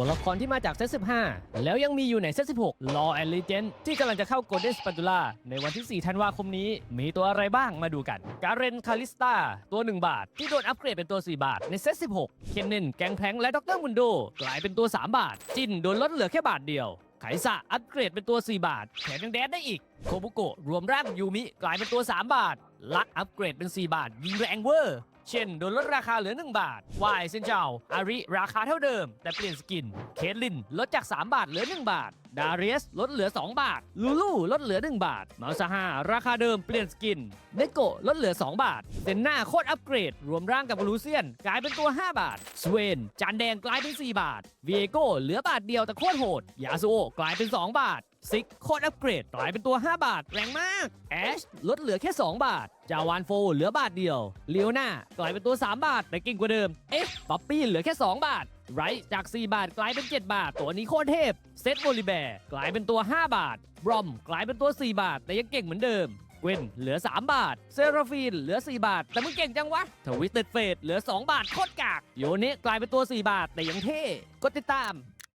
ตัวละครที่มาจากเซต15 แล้วยังมีอยู่ในเซต16 Law and Legend ที่กำลังจะเข้า Golden Spatula ในวันที่ 4 ธันวาคมนี้ มีตัวอะไรบ้างมาดูกัน การเรนคาลิสตาตัว 1 บาท ที่โดนอัปเกรดเป็นตัว 4 บาทในเซต16 เคนเนนแกงแพงและดรมุนโดกลายเป็นตัว 3 บาท จินโดนลดเหลือแค่บาทเดียวไขสะอัปเกรดเป็นตัว 4 บาท แถมยังแดดได้อีก โคบุโกะรวมร่างยูมิกลายเป็นตัว 3 บาท ลักอัปเกรดเป็น 4 บาท ยิงแรงเวอร์ เช่นโดนลดราคาเหลือ 1 บาทวายเซนเจ้าอาริราคาเท่าเดิม แต่เปลี่ยนสกิน เคทลินลดจาก 3 บาทเหลือ 1 บาท ดาเรียสลดเหลือ 2 บาท ลูลูลดเหลือ 1 บาท มาซาฮาราคาเดิมเปลี่ยนสกิน เนโกะลดเหลือ 2 บาท เซนนาโคตรอัปเกรด รวมร่างกับลูเซียน กลายเป็นตัว 5 บาท สเวน จานแดงกลายเป็น 4 บาทเวโก้เหลือบาทเดียวแต่โคตรโหด ยาซูโอกลายเป็น 2 บาท ซิกโคตรอัปเกรดกลายเป็นตัว 5 บาท แรงมาก แอชลดเหลือแค่ 2 บาท จาวานโฟเหลือบาทเดียวเลียวนากลายเป็นตัว 3 บาท แต่เก่งกว่าเดิม เอ๊ะป๊อปปี้เหลือแค่ 2 บาท ไรจาก 4 บาทกลายเป็น 7 บาท ตัวนี้โคตรเทพ เซตโบลิแบร์กลายเป็นตัว 5 บาทบรอมกลายเป็นตัว 4 บาท แต่ยังเก่งเหมือนเดิมเวนเหลือ 3 บาท เซราฟีนเหลือ 4 บาท แต่มึงเก่งจังวะ ทวิตเต็ดเฟดเหลือ 2 บาท โคตรกาก โยเนะกลายเป็นตัว 4 บาท แต่ยังเท่ กดติดตาม